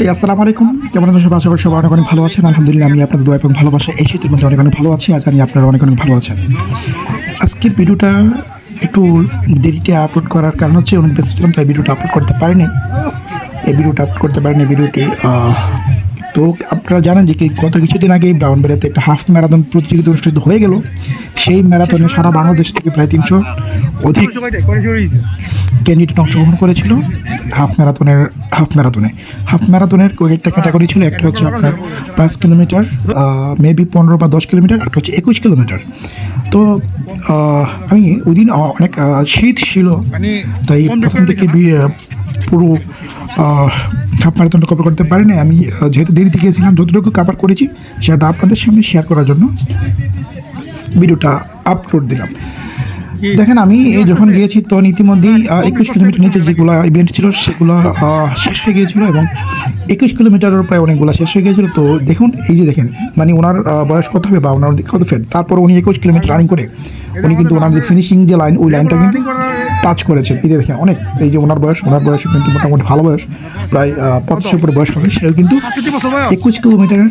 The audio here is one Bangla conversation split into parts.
এই, আসসালামু আলাইকুম। কেমন আছেন সবাই? আশা করি সবাই অনেক অনেক ভালো আছেন। আলহামদুলিল্লাহ, আমি আপনাদের দোয়া এবং ভালোবাসা এই শীতের মধ্যে অনেক অনেক ভালো আছি। আর জানি আপনারা অনেক অনেক ভালো আছেন। আজকের ভিডিওটা একটু দেরিতে আপলোড করার কারণ হচ্ছে অনেক ব্যস্ত ছিলাম তাই ভিডিওটা আপলোড করতে পারিনি। এই ভিডিওটা আপলোড করতে পারিনি। ভিডিওটি তো আপনারা জানেন যে গত কিছুদিন আগেই ব্রাউনবেড়াতে একটা হাফ ম্যারাথন প্রতিযোগিতা অনুষ্ঠিত হয়ে গেল। সেই ম্যারাথনে সারা বাংলাদেশ থেকে প্রায় তিনশো অধিক ক্যান্ডিডেট অংশগ্রহণ করেছিল হাফ ম্যারাথনের, হাফ ম্যারাথনে। হাফ ম্যারাথনের কয়েকটা ক্যাটাগরি ছিল, একটা হচ্ছে আপনার পাঁচ কিলোমিটার মেবি পনেরো বা দশ কিলোমিটার, একটা হচ্ছে একুশ কিলোমিটার। তো আমি ওই দিন অনেক শীত ছিল, তাই প্রথম থেকে পুরো হাফ ম্যারাথনটা কভার করতে পারিনি। আমি যেহেতু দেরিতে গিয়েছিলাম, যতটুকু কভার করেছি, সেটা আপনাদের সামনে শেয়ার করার জন্য ভিডিওটা আপলোড দিলাম। দেখেন, আমি যখন গিয়েছি, তখন ইতিমধ্যেই একুশ কিলোমিটার নিচে যেগুলো ইভেন্ট ছিল, সেগুলো শেষ হয়ে গিয়েছিল এবং একুশ কিলোমিটারের প্রায় অনেকগুলো শেষ হয়ে গিয়েছিল। তো দেখুন, এই যে দেখেন মানে ওনার বয়স কত হবে বা ওনার কত ফেট তারপর উনি একুশ কিলোমিটার রানিং করে, উনি কিন্তু ওনার যে ফিনিশিং যে লাইন ওই লাইনটা কিন্তু টাচ করেছেন এই যে দেখেন অনেক এই যে ওনার বয়স ওনার বয়স কিন্তু মোটামুটি ভালো বয়স প্রায় পঁচাশের উপরে বয়স হবে। সেও কিন্তু একুশ কিলোমিটারের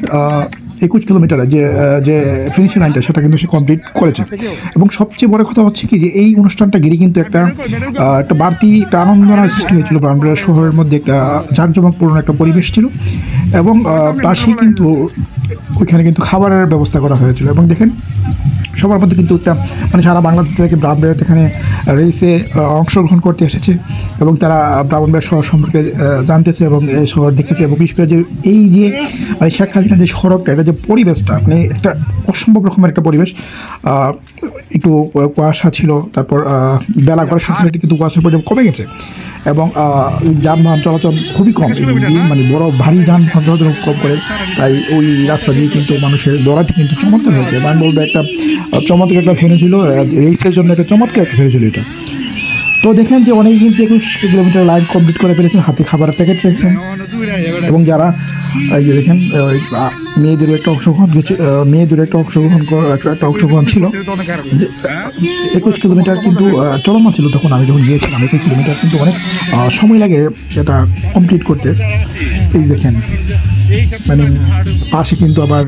একুশ কিলোমিটারে যে যে ফিনিশিং লাইনটা সেটা কিন্তু সে কমপ্লিট করেছে। এবং সবচেয়ে বড় কথা হচ্ছে কি যে এই অনুষ্ঠানটা ঘিরে কিন্তু একটা একটা বাড়তি একটা আনন্দনার সৃষ্টি হয়েছিল। ব্রাহ্মণবাড়িয়া শহরের মধ্যে একটা জাঁকজমকপূর্ণ একটা পরিবেশ ছিল। এবং পাশেই কিন্তু ওইখানে কিন্তু খাবারের ব্যবস্থা করা হয়েছিল। এবং দেখেন সবার মধ্যে কিন্তু একটা মানে সারা বাংলাদেশ থেকে ব্রাহ্মণবাড়িয়া এখানে রেসে অংশগ্রহণ করতে এসেছে এবং তারা ব্রাহ্মণ ব্রাহ্মণবাড়িয়া শহর সম্পর্কে জানতেছে এবং এই শহর দেখেছে এবং বিশেষ করে যে এই যে মানে শেখ হাসিনার যে সড়কটা, এটা যে পরিবেশটা মানে একটা অসম্ভব রকমের একটা পরিবেশ একটু কুয়াশা ছিল, তারপর বেলা করে সাথে সাথে কিন্তু কুয়াশার পরিমাণ কমে গেছে। এবং যানবাহন চলাচল খুবই কম মানে বড়, ভারী যানবাহন চলাচল কম করে। তাই ওই রাস্তা দিয়ে কিন্তু মানুষের দৌড়াতে কিন্তু চমৎকার হয়েছে। আমি বলব একটা চমৎকার একটা ভেনু ছিল রেসের জন্য একটা চমৎকার একটা ভেনু ছিল এটা। তো দেখেন যে অনেকে কিন্তু একুশ কিলোমিটার লাইন কমপ্লিট করে ফেলেছেন, হাতে খাবারের প্যাকেট রেখেছেন। এবং যারা, এই যে দেখেন ওই, আহ, মেয়েদের একটা অংশগ্রহণ গেছে- আহ, মেয়েদের একটা অংশগ্রহণ একটা অংশগ্রহণ ছিল। একুশ কিলোমিটার কিন্তু চলমান ছিল তখন আমি যখন গিয়েছিলাম একুশ কিলোমিটার কিন্তু অনেক সময় লাগে এটা কমপ্লিট করতে। এই দেখেন। মানে পাশে কিন্তু আবার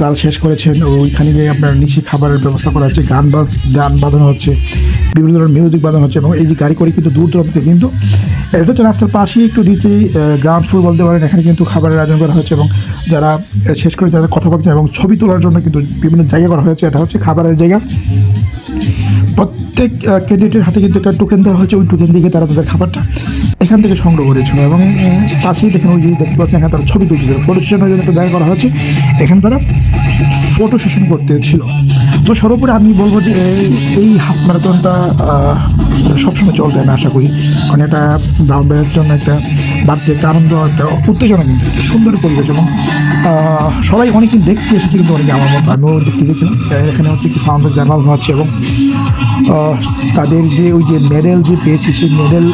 তাল শেষ করেছেন ওইখানে গিয়ে আপনার নিচে খাবারের ব্যবস্থা করা হচ্ছে, গান বাজ, গান বাজানো হচ্ছে, বিভিন্ন ধরনের মিউজিক বাজানো হচ্ছে এবং এই যে গাড়ি করে কিন্তু দূর দূরান্ত কিন্তু এটা হচ্ছে রাস্তার পাশেই একটু নিচে গ্রাউন্ড ফ্লোর বলতে পারেন, এখানে কিন্তু খাবারের আয়োজন করা হয়েছে এবং যারা শেষ করে যারা কথাবার্তা এবং ছবি তোলার জন্য কিন্তু বিভিন্ন জায়গা করা হয়েছে, এটা হচ্ছে খাবারের জায়গা। প্রত্যেক ক্যান্ডিডেটের হাতে কিন্তু একটা টোকেন দেওয়া হয়েছে, ওই টোকেন দিয়ে তারা তাদের খাবারটা এখান থেকে সংগ্রহ করেছিল এবং পাশেই দেখেন ওই যে দেখতে পাচ্ছেন, এখানে তারা ছবি তুলছিল ফটো সেশনের জন্য একটা জায়গা করা হয়েছে। এখানে তারা ফটো সেশন করতে ছিল। তো সর্বোপরি আমি বলব যে এই- হাফ ম্যারাথনটা সবসময় চলবে আমি আশা করি। কারণ এটা ব্রাউন বেড়ের জন্য একটা বাড়তি একটা আনন্দ, একটা উত্তেজনা কিন্তু একটা সুন্দর পরিবেশ এবং সবাই অনেকে দেখতে এসেছে কিন্তু অনেকে আমার মতো, আমিও দেখতে গেছিলাম। এখানে হচ্ছে কি সাউন্ড জানানো হচ্ছে এবং তাদের যে ওই যে মেডেল যে পেয়েছে, সেই মেডেল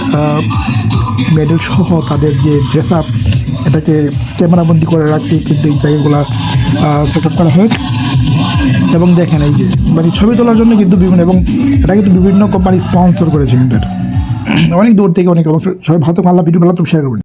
মেডেল সহ তাদের যে ড্রেস আপ এটাকে ক্যামেরাবন্দি করে রাখতে কিন্তু এই জায়গাগুলো সেট আপ করা হয়েছে। এবং দেখেন এই যে মানে ছবি তোলার জন্য কিন্তু বিভিন্ন, এবং এটা কিন্তু বিভিন্ন কোম্পানি স্পন্সর করেছে কিন্তু এটা। অনেক দূর থেকে অনেক সবাই ভালো আল্লাহ ভিডিও ভালো তো শেয়ার করবেন।